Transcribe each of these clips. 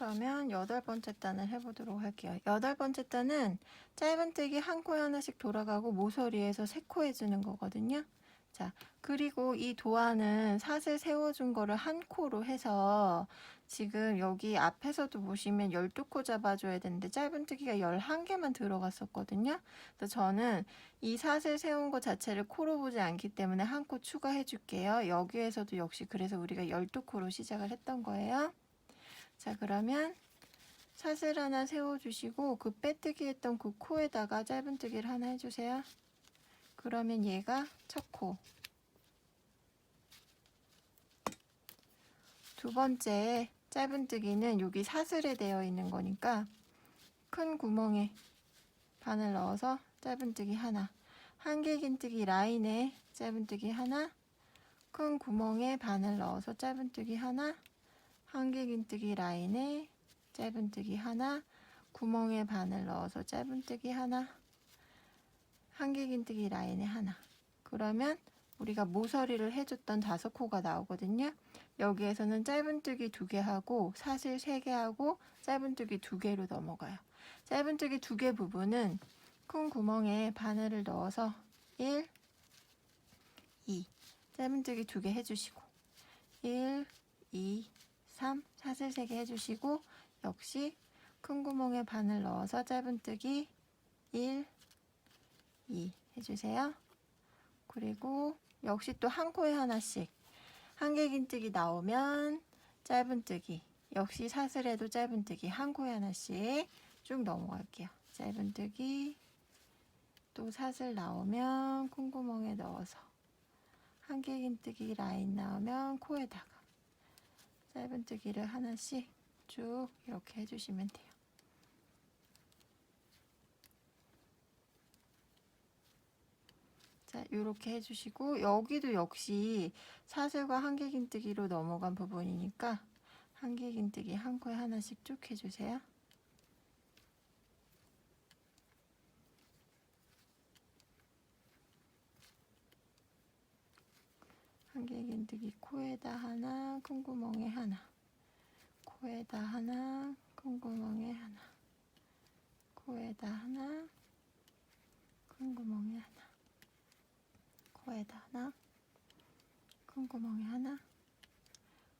그러면 여덟 번째 단을 해보도록 할게요. 여덟 번째 단은 짧은뜨기 한 코에 하나씩 돌아가고 모서리에서 세 코 해주는 거거든요. 자, 그리고 이 도안은 사슬 세워준 거를 한 코로 해서 지금 여기 앞에서도 보시면 12코 잡아줘야 되는데 짧은뜨기가 11개만 들어갔었거든요. 그래서 저는 이 사슬 세운 거 자체를 코로 보지 않기 때문에 한 코 추가해 줄게요. 여기에서도 역시 그래서 우리가 12코로 시작을 했던 거예요. 자, 그러면 사슬 하나 세워주시고 그 빼뜨기 했던 그 코에다가 짧은뜨기를 하나 해주세요. 그러면 얘가 첫 코. 두 번째 짧은뜨기는 여기 사슬에 되어 있는 거니까 큰 구멍에 바늘 넣어서 짧은뜨기 하나. 한길긴뜨기 라인에 짧은뜨기 하나. 큰 구멍에 바늘 넣어서 짧은뜨기 하나. 한길긴뜨기 라인에 짧은뜨기 하나. 구멍에 바늘 넣어서 짧은뜨기 하나. 한길긴뜨기 라인에 하나. 그러면 우리가 모서리를 해줬던 다섯 코가 나오거든요. 여기에서는 짧은뜨기 두 개 하고 사슬 세 개 하고 짧은뜨기 두 개로 넘어가요. 짧은뜨기 두 개 부분은 큰 구멍에 바늘을 넣어서 1, 2 짧은뜨기 두 개 해주시고 1, 2, 3 사슬 세개 해주시고 역시 큰 구멍에 바늘 넣어서 짧은뜨기 1, 2 해주세요. 그리고 역시 또 한 코에 하나씩 한길긴뜨기 나오면 짧은뜨기 역시 사슬에도 짧은뜨기 한 코에 하나씩 쭉 넘어갈게요. 짧은뜨기 또 사슬 나오면 콩구멍에 넣어서 한길긴뜨기 라인 나오면 코에다가 짧은뜨기를 하나씩 쭉 이렇게 해주시면 돼요. 자, 이렇게 해주시고 여기도 역시 사슬과 한길긴뜨기로 넘어간 부분이니까 한길긴뜨기 한 코에 하나씩 쭉 해주세요. 한길긴뜨기 코에다 하나, 큰 구멍에 하나, 코에다 하나, 큰 구멍에 하나, 코에다 하나, 큰 구멍에 하나. 코에다 하나, 큰 구멍에 하나,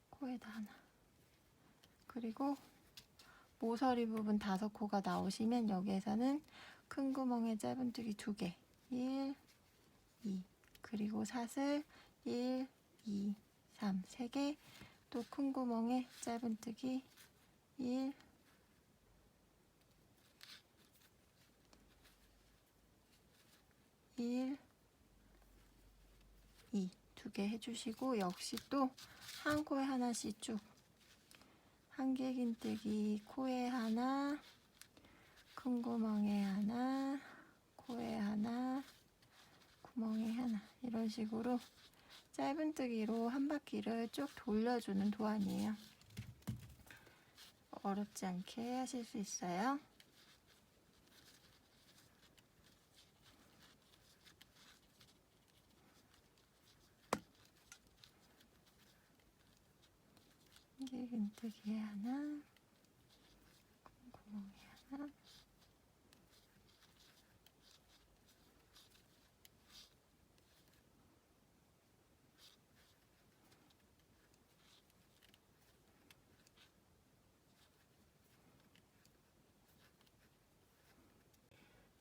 코에다 하나. 그리고 모서리 부분 다섯 코가 나오시면 여기에서는 큰 구멍에 짧은뜨기 두 개, 1, 2. 그리고 사슬 1, 2, 3, 세 개. 또 큰 구멍에 짧은뜨기. 1, 1, 2 두 개 해주시고 역시 또 한 코에 하나씩 쭉. 한길긴뜨기 코에 하나 큰 구멍에 하나 코에 하나 구멍에 하나. 이런 식으로 짧은뜨기로 한 바퀴를 쭉 돌려주는 도안이에요. 어렵지 않게 하실 수 있어요. 한길긴뜨기 하나, 큰 구멍이 하나,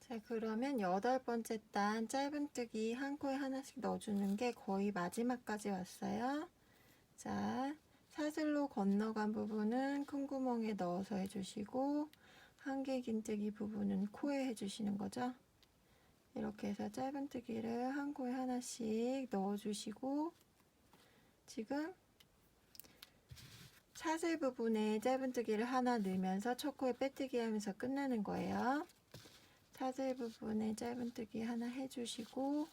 자 그러면 여덟 번째 단 짧은뜨기 한 코에 하나씩 넣어주는 게 거의 마지막까지 왔어요. 자 사슬로 건너간 부분은 큰 구멍에 넣어서 해주시고 한길긴뜨기 부분은 코에 해주시는 거죠. 이렇게 해서 짧은뜨기를 한 코에 하나씩 넣어주시고 지금 사슬 부분에 짧은뜨기를 하나 넣으면서 첫 코에 빼뜨기 하면서 끝나는 거예요. 사슬 부분에 짧은뜨기 하나 해주시고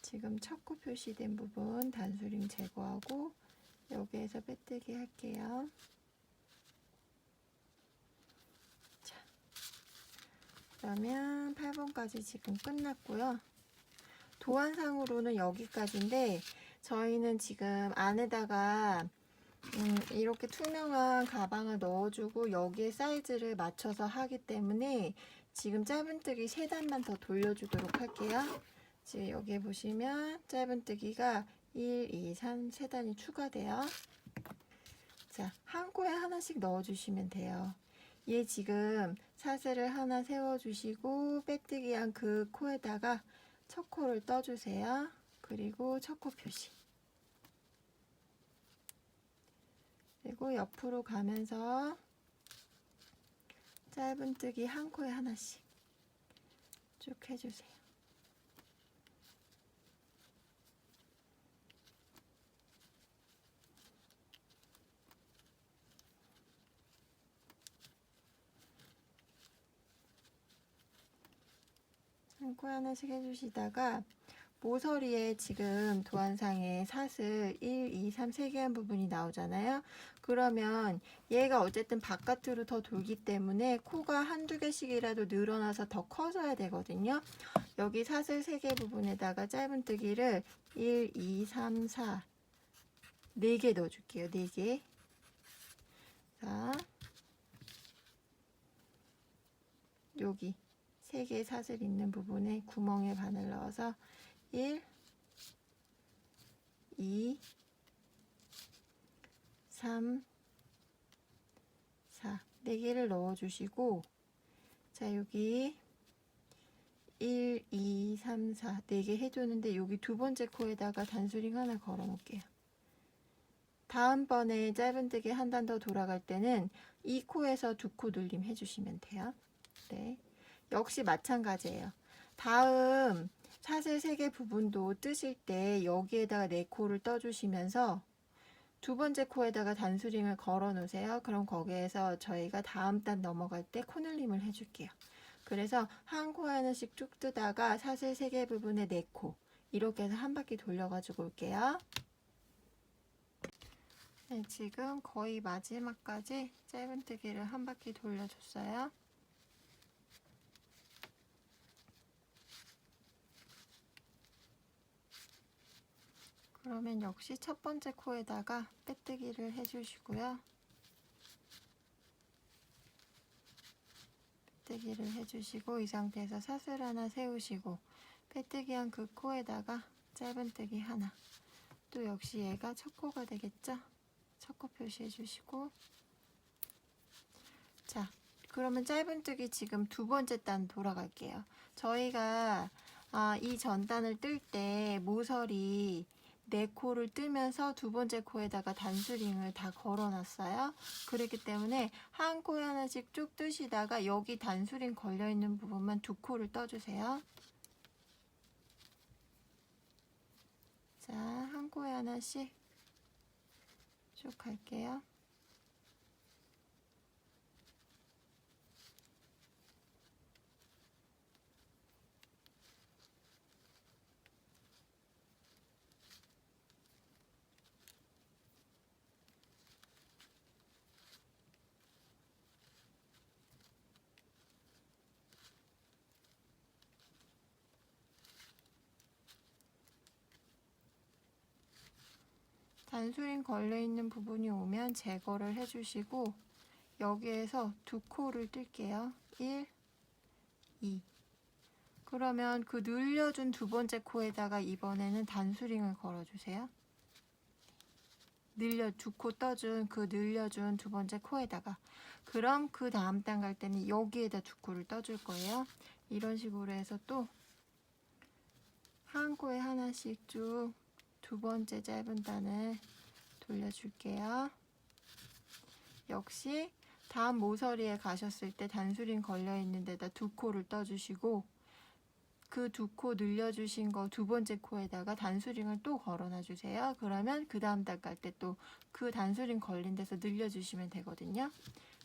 지금 첫코 표시된 부분 단수링 제거하고 여기에서 빼뜨기 할게요. 자, 그러면 8번까지 지금 끝났고요. 도안상으로는 여기까지인데 저희는 지금 안에다가 음, 이렇게 투명한 가방을 넣어주고 여기에 사이즈를 맞춰서 하기 때문에 지금 짧은뜨기 3단만 더 돌려주도록 할게요. 지금 여기 보시면 짧은뜨기가 1, 2, 3, 3단이 추가돼요. 자, 한 코에 하나씩 넣어주시면 돼요. 얘 지금 사슬을 하나 세워주시고 빼뜨기한 그 코에다가 첫 코를 떠주세요. 그리고 첫 코 표시. 그리고 옆으로 가면서 짧은뜨기 한 코에 하나씩 쭉 해주세요. 한 코에 하나씩 해주시다가 모서리에 지금 도안상에 사슬 1, 2, 3, 3개 한 부분이 나오잖아요. 그러면 얘가 어쨌든 바깥으로 더 돌기 때문에 코가 한두 개씩이라도 늘어나서 더 커져야 되거든요. 여기 사슬 3개 부분에다가 짧은뜨기를 1, 2, 3, 4, 4개 넣어줄게요. 4개. 자, 여기 3개의 사슬 있는 부분에 구멍에 바늘 넣어서 1, 2, 3, 4. 4개를 넣어주시고, 자, 여기 1, 2, 3, 4. 4개 해줬는데, 여기 두 번째 코에다가 단수링 하나 걸어 놓을게요. 다음번에 짧은뜨기 한 단 더 돌아갈 때는 이 코에서 두코 눌림 해주시면 돼요. 네. 역시 마찬가지예요. 다음 사슬 3개 부분도 뜨실 때 여기에다가 네 코를 떠주시면서 두 번째 코에다가 단수링을 걸어 놓으세요. 그럼 거기에서 저희가 다음 단 넘어갈 때 코늘림을 해줄게요. 그래서 한 코 하나씩 쭉 뜨다가 사슬 3개 부분에 네코 이렇게 해서 한 바퀴 돌려가지고 올게요. 네, 지금 거의 마지막까지 짧은뜨기를 한 바퀴 돌려줬어요. 그러면 역시 첫 번째 코에다가 빼뜨기를 해주시고요. 빼뜨기를 해주시고 이 상태에서 사슬 하나 세우시고 빼뜨기 한 그 코에다가 짧은뜨기 하나 또 역시 얘가 첫 코가 되겠죠? 첫 코 표시해 주시고 자 그러면 짧은뜨기 지금 두 번째 단 돌아갈게요. 저희가 아, 이 전단을 뜰 때 모서리 네 코를 뜨면서 두 번째 코에다가 단수링을 다 걸어놨어요. 그렇기 때문에 한 코에 하나씩 쭉 뜨시다가 여기 단수링 걸려있는 부분만 두 코를 떠주세요. 자, 한 코에 하나씩 쭉 갈게요. 단수링 걸려있는 부분이 오면 제거를 해주시고 여기에서 두 코를 뜰게요. 1, 2 그러면 그 늘려준 두 번째 코에다가 이번에는 단수링을 걸어주세요. 늘려 두 코 떠준 그 늘려준 두 번째 코에다가 그럼 그 다음 단 갈 때는 여기에다 두 코를 떠줄 거예요. 이런 식으로 해서 또 한 코에 하나씩 쭉 두 번째 짧은 단을 돌려줄게요. 역시 다음 모서리에 가셨을 때 단수링 걸려 있는 데다 두 코를 떠주시고 그 두 코 늘려주신 거 두 번째 코에다가 단수링을 또 걸어놔 주세요. 그러면 그 다음 단갈때 또 그 단수링 걸린 데서 늘려주시면 되거든요.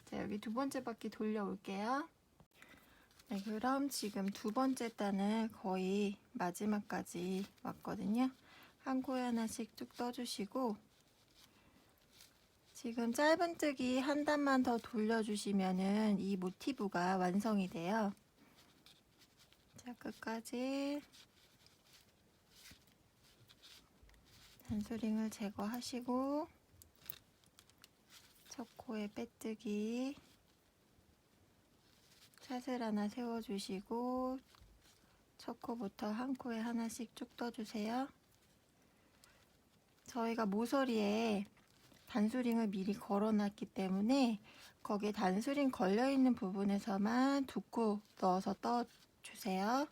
자 여기 두 번째 바퀴 돌려올게요. 네, 그럼 지금 두 번째 단을 거의 마지막까지 왔거든요. 한 코에 하나씩 쭉 떠주시고 지금 짧은뜨기 한 단만 더 돌려주시면은 이 모티브가 완성이 돼요. 자, 끝까지 단수링을 제거하시고 첫 코에 빼뜨기 사슬 하나 세워주시고 첫 코부터 한 코에 하나씩 쭉 떠주세요. 저희가 모서리에 단수링을 미리 걸어놨기 때문에 거기에 단수링 걸려있는 부분에서만 두코 넣어서 떠주세요.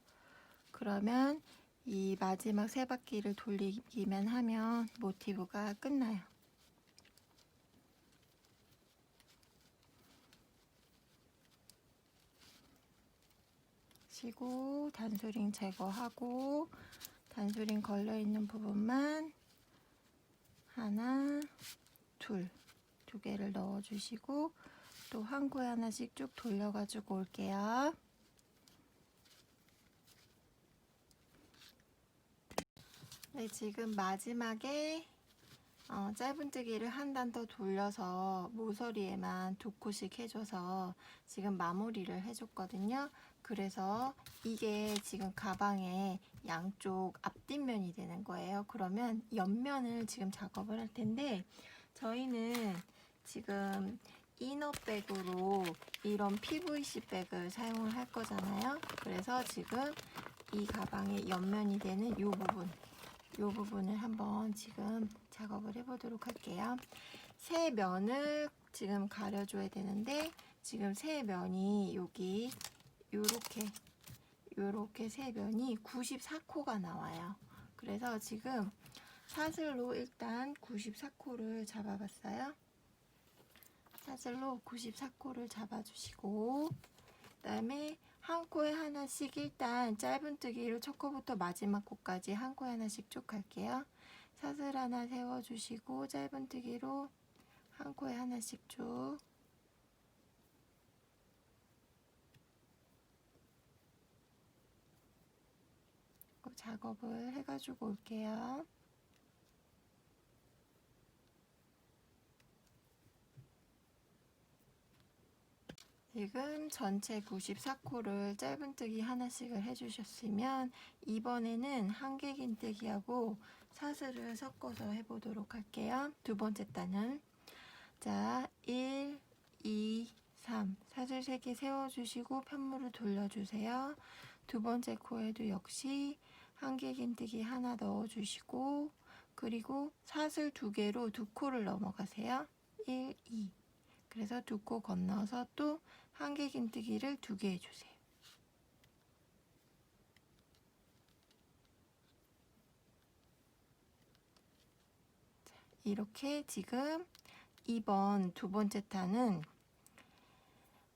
그러면 이 마지막 세 바퀴를 돌리기만 하면 모티브가 끝나요. 쉬고 단수링 제거하고 단수링 걸려있는 부분만 하나, 둘, 두 개를 넣어주시고 또 한 코에 하나씩 쭉 돌려가지고 올게요. 네, 지금 마지막에 어, 짧은뜨기를 한 단 더 돌려서 모서리에만 두 코씩 해줘서 지금 마무리를 해줬거든요. 그래서 이게 지금 가방의 양쪽 앞뒷면이 되는 거예요. 그러면 옆면을 지금 작업을 할 텐데 저희는 지금 이너백으로 이런 PVC 백을 사용을 할 거잖아요. 그래서 지금 이 가방의 옆면이 되는 이 부분 이 부분을 한번 지금 작업을 해보도록 할게요. 세 면을 지금 가려줘야 되는데 지금 세 면이 여기 요렇게 요렇게 세 면이 94코가 나와요. 그래서 지금 사슬로 일단 94코를 잡아봤어요. 사슬로 94코를 잡아주시고 그 다음에 한 코에 하나씩 일단 짧은뜨기를 첫 코부터 마지막 코까지 한 코에 하나씩 쭉 갈게요. 사슬 하나 세워주시고 짧은뜨기로 한 코에 하나씩 쭉 작업을 해가지고 올게요. 지금 전체 94코를 짧은뜨기 하나씩을 해주셨으면 이번에는 한길긴뜨기하고 사슬을 섞어서 해보도록 할게요. 두 번째 단은 자 1, 2, 3 사슬 3개 세워주시고 편물을 돌려주세요. 두 번째 코에도 역시 한길긴뜨기 하나 넣어주시고 그리고 사슬 두 개로 두 코를 넘어가세요. 1, 2 그래서 두 코 건너서 또 한길긴뜨기를 두 개 해주세요. 자, 이렇게 지금 2번 두 번째 탄은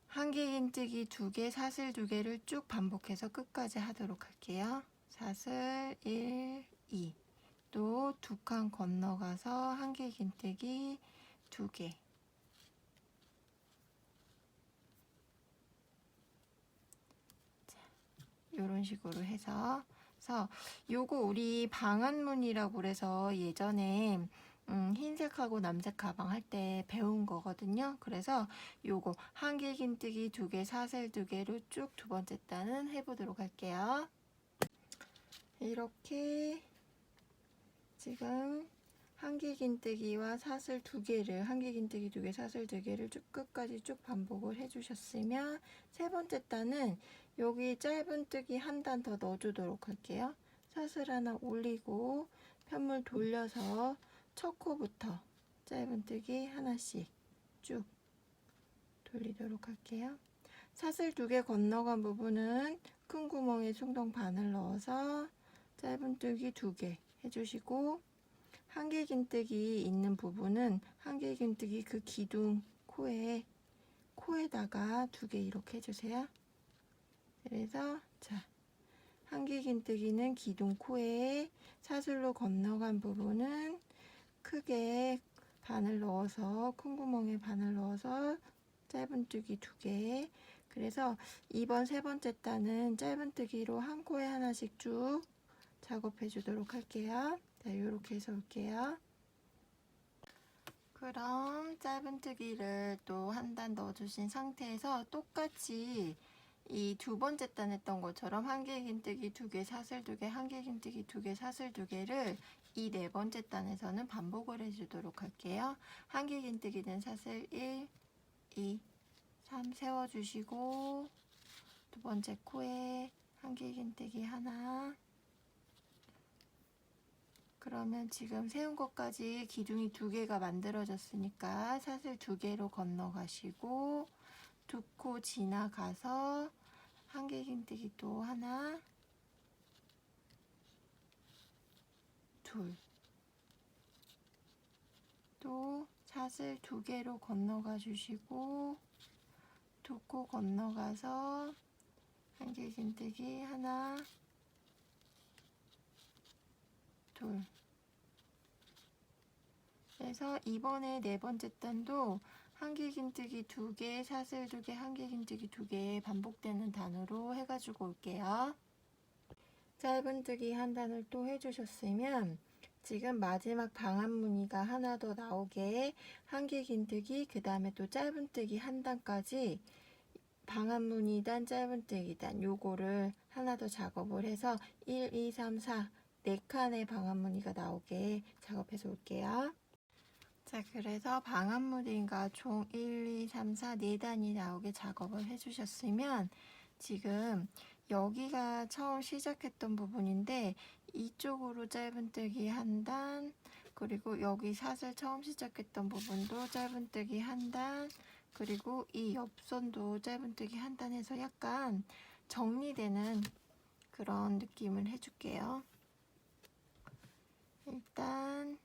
한길긴뜨기 두 개, 사슬 두 개를 쭉 반복해서 끝까지 하도록 할게요. 사슬 1, 2. 또 두 칸 건너가서 한길긴뜨기 두 개. 이런 식으로 해서 그래서 요거 우리 방한문이라고 그래서 예전에 음, 흰색하고 남색 가방 할 때 배운 거거든요. 그래서 요거 한길 긴뜨기 두 개, 사슬 두 개로 쭉 두 번째 단은 해보도록 할게요. 이렇게 지금 한길긴뜨기와 사슬 두 개를 한길긴뜨기 두 개, 사슬 두 개를 쭉 끝까지 쭉 반복을 해주셨으면 세 번째 단은 여기 짧은뜨기 한 단 더 넣어주도록 할게요. 사슬 하나 올리고 편물 돌려서 첫 코부터 짧은뜨기 하나씩 쭉 돌리도록 할게요. 사슬 두 개 건너간 부분은 큰 구멍에 충동 반을 넣어서 짧은뜨기 두개 해주시고 한길긴뜨기 있는 부분은 한길긴뜨기 그 기둥 코에 코에다가 두 개 이렇게 해주세요. 그래서 자 한길긴뜨기는 기둥 코에 사슬로 건너간 부분은 크게 바늘 넣어서 큰 구멍에 바늘 넣어서 짧은뜨기 두 개. 그래서 2번 세 번째 단은 짧은뜨기로 한 코에 하나씩 쭉 작업해 주도록 할게요. 자, 이렇게 해서 올게요. 그럼 짧은 뜨기를 또 한 단 넣어주신 상태에서 똑같이 이 두 번째 단 했던 것처럼 한길긴뜨기 두 개, 사슬 두 개, 한길긴뜨기 두 개, 사슬 두 개를 이 네 번째 단에서는 반복을 해주도록 할게요. 한길긴뜨기는 사슬 1, 2, 3 세워주시고 두 번째 코에 한길긴뜨기 하나 그러면 지금 세운 것까지 기둥이 두 개가 만들어졌으니까 사슬 두 개로 건너가시고 두 코 지나가서 한길긴뜨기 또 하나 둘. 또 사슬 두 개로 건너가 주시고 두 코 건너가서 한길긴뜨기 하나 둘. 그래서 이번에 네 번째 단도 한길긴뜨기 두 개, 사슬 두 개, 한길긴뜨기 두 개 반복되는 단으로 해가지고 올게요. 짧은뜨기 한 단을 또 해주셨으면 지금 마지막 방한 무늬가 하나 더 나오게 한길긴뜨기 그 다음에 또 짧은뜨기 한 단까지 방한 무늬단 짧은뜨기단 요거를 하나 더 작업을 해서 1, 2, 3, 4 4칸의 방한 무늬가 나오게 작업해서 올게요. 자 그래서 무늬가 총 1, 2, 3, 4 4단이 나오게 작업을 해주셨으면 지금 여기가 처음 시작했던 부분인데 이쪽으로 짧은뜨기 한 단, 그리고 여기 사슬 처음 시작했던 부분도 짧은뜨기 한 단, 그리고 이 옆선도 짧은뜨기 한단 해서 약간 정리되는 그런 느낌을 해줄게요. 일단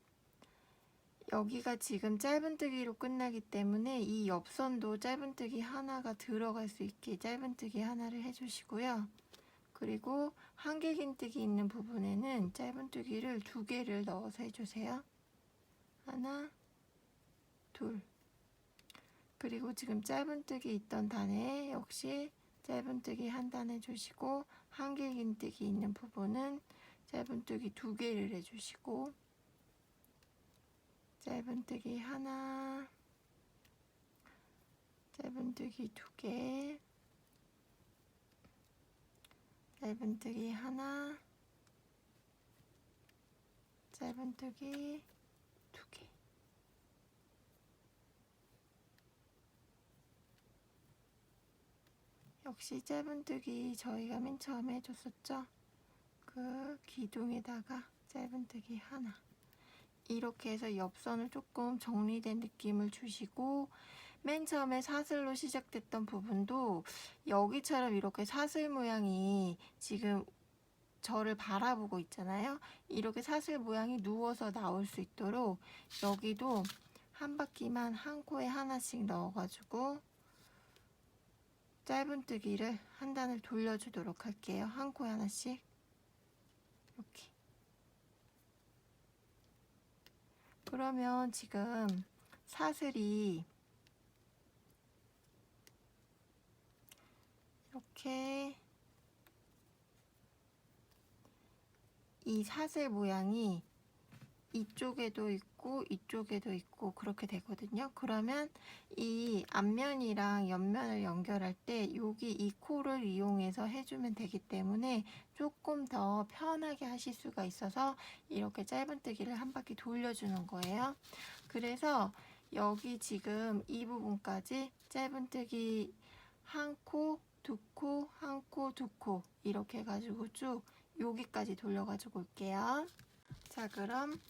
여기가 지금 짧은뜨기로 끝나기 때문에 이 옆선도 짧은뜨기 하나가 들어갈 수 있게 짧은뜨기 하나를 해주시고요. 그리고 한길 긴뜨기 있는 부분에는 짧은뜨기를 두 개를 넣어서 해주세요. 하나, 둘. 그리고 지금 짧은뜨기 있던 단에 역시 짧은뜨기 한 단 해주시고 한길 긴뜨기 있는 부분은 짧은뜨기 두 개를 해주시고 짧은뜨기 하나, 짧은뜨기 두 개, 짧은뜨기 하나, 짧은뜨기 두 개. 역시 짧은뜨기 저희가 맨 처음에 해줬었죠? 그 기둥에다가 짧은뜨기 하나. 이렇게 해서 옆선을 조금 정리된 느낌을 주시고 맨 처음에 사슬로 시작됐던 부분도 여기처럼 이렇게 사슬 모양이 지금 저를 바라보고 있잖아요. 이렇게 사슬 모양이 누워서 나올 수 있도록 여기도 한 바퀴만 한 코에 하나씩 넣어가지고 짧은뜨기를 한 단을 돌려주도록 할게요. 한 코에 하나씩 이렇게 그러면 지금 사슬이 이렇게 이 사슬 모양이 이쪽에도 있고 이쪽에도 있고 그렇게 되거든요. 그러면 이 앞면이랑 옆면을 연결할 때 여기 이 코를 이용해서 해주면 되기 때문에 조금 더 편하게 하실 수가 있어서 이렇게 짧은뜨기를 한 바퀴 돌려주는 거예요. 그래서 여기 지금 이 부분까지 짧은뜨기 한 코, 두 코, 한 코, 두 코 이렇게 해가지고 쭉 여기까지 돌려가지고 올게요. 자 그럼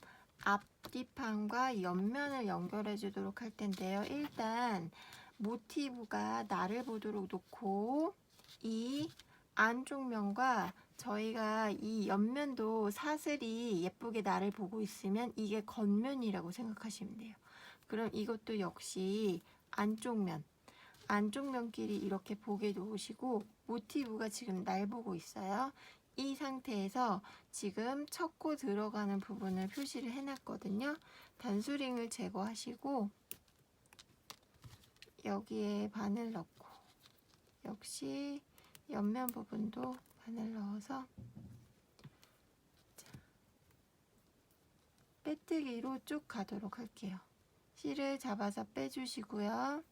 앞뒤판과 옆면을 연결해 주도록 할 텐데요. 일단 모티브가 나를 보도록 놓고 이 안쪽 면과 저희가 이 옆면도 사슬이 예쁘게 나를 보고 있으면 이게 겉면이라고 생각하시면 돼요. 그럼 이것도 역시 안쪽 면, 안쪽 면끼리 이렇게 보게 놓으시고 모티브가 지금 날 보고 있어요. 이 상태에서 지금 첫코 들어가는 부분을 표시를 해놨거든요. 단수링을 제거하시고 여기에 바늘 넣고 역시 옆면 부분도 바늘 넣어서 자, 빼뜨기로 쭉 가도록 할게요. 실을 잡아서 빼주시고요.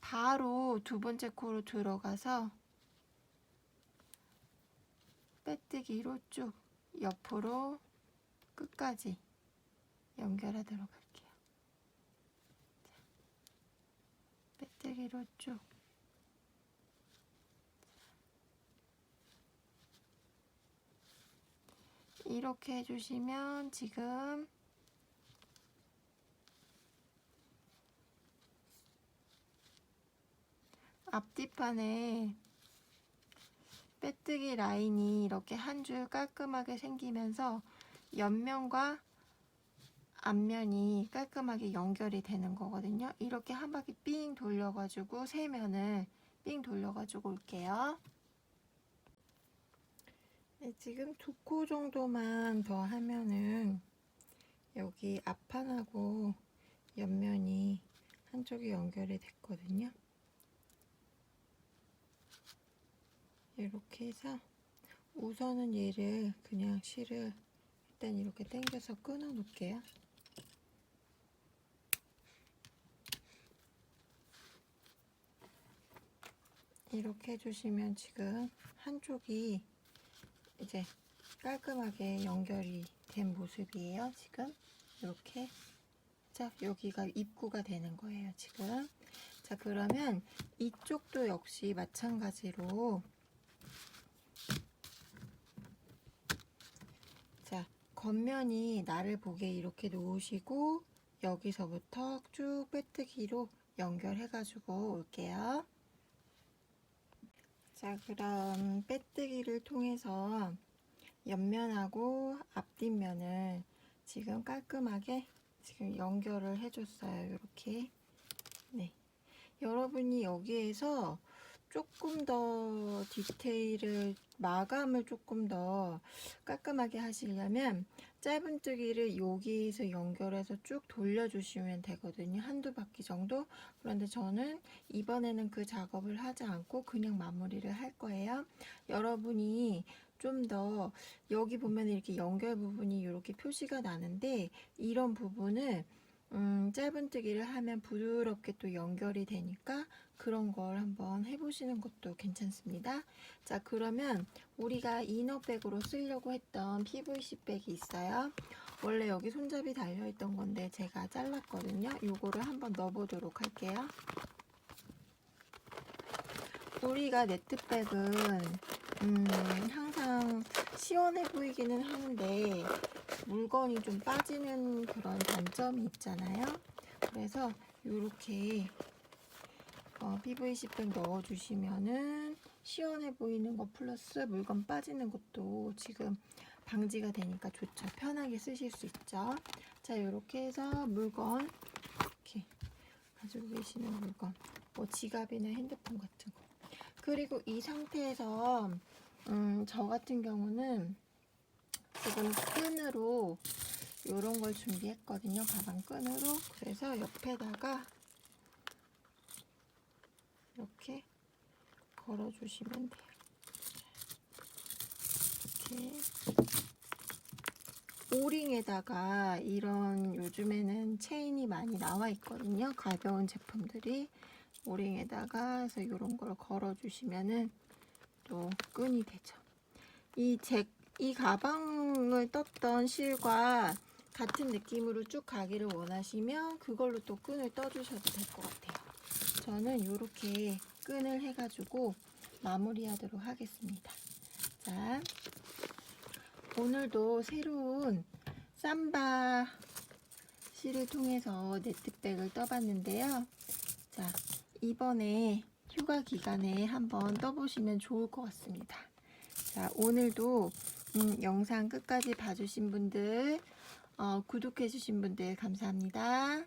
바로 두 번째 코로 들어가서 빼뜨기로 쭉 옆으로 끝까지 연결하도록 할게요. 자, 빼뜨기로 쭉. 이렇게 해주시면 지금 앞뒤판에 빼뜨기 라인이 이렇게 한 줄 깔끔하게 생기면서 옆면과 앞면이 깔끔하게 연결이 되는 거거든요. 이렇게 한 바퀴 삥 돌려가지고 세 면을 삥 돌려가지고 올게요. 네, 지금 두 코 정도만 더 하면은 여기 앞판하고 옆면이 한쪽이 연결이 됐거든요. 이렇게 해서 우선은 얘를 그냥 실을 일단 이렇게 당겨서 끊어 놓을게요. 이렇게 해주시면 지금 한쪽이 이제 깔끔하게 연결이 된 모습이에요. 지금 이렇게 자 여기가 입구가 되는 거예요. 지금 자 그러면 이쪽도 역시 마찬가지로 자 겉면이 나를 보게 이렇게 놓으시고 여기서부터 쭉 빼뜨기로 연결해가지고 올게요. 자, 그럼 빼뜨기를 통해서 옆면하고 앞뒷면을 지금 깔끔하게 지금 연결을 해줬어요. 이렇게. 네. 여러분이 여기에서 조금 더 디테일을 마감을 조금 더 깔끔하게 하시려면 짧은 뜨기를 여기에서 연결해서 쭉 돌려주시면 되거든요. 한두 바퀴 정도. 그런데 저는 이번에는 그 작업을 하지 않고 그냥 마무리를 할 거예요. 여러분이 좀 더 여기 보면 이렇게 연결 부분이 이렇게 표시가 나는데 이런 부분을 음, 짧은뜨기를 하면 부드럽게 또 연결이 되니까 그런 걸 한번 해보시는 것도 괜찮습니다. 자 그러면 우리가 이너백으로 쓰려고 했던 PVC 백이 있어요. 원래 여기 손잡이 달려있던 건데 제가 잘랐거든요. 요거를 한번 넣어보도록 할게요. 우리가 네트백은 음, 항상 시원해 보이기는 하는데 물건이 좀 빠지는 그런 단점이 있잖아요. 그래서 이렇게 어, PVC 백 넣어주시면은 시원해 보이는 거 플러스 물건 빠지는 것도 지금 방지가 되니까 좋죠. 편하게 쓰실 수 있죠. 자, 이렇게 해서 물건 이렇게 가지고 계시는 물건, 뭐 지갑이나 핸드폰 같은 거. 그리고 이 상태에서 음, 저 같은 경우는 지금 끈으로 이런 걸 준비했거든요. 가방 끈으로. 그래서 옆에다가 이렇게 걸어주시면 돼요. 이렇게 오링에다가 이런 요즘에는 체인이 많이 나와 있거든요. 가벼운 제품들이 오링에다가 해서 이런 걸 걸어주시면은 또 끈이 되죠. 이 제, 이 가방을 떴던 실과 같은 느낌으로 쭉 가기를 원하시면 그걸로 또 끈을 떠주셔도 될 것 같아요. 저는 이렇게 끈을 해가지고 마무리하도록 하겠습니다. 자, 오늘도 새로운 삼바 실을 통해서 네트백을 떠봤는데요. 자, 이번에 휴가 기간에 한번 떠보시면 좋을 것 같습니다. 자, 오늘도 음, 영상 끝까지 봐주신 분들, 어, 구독해주신 분들 감사합니다.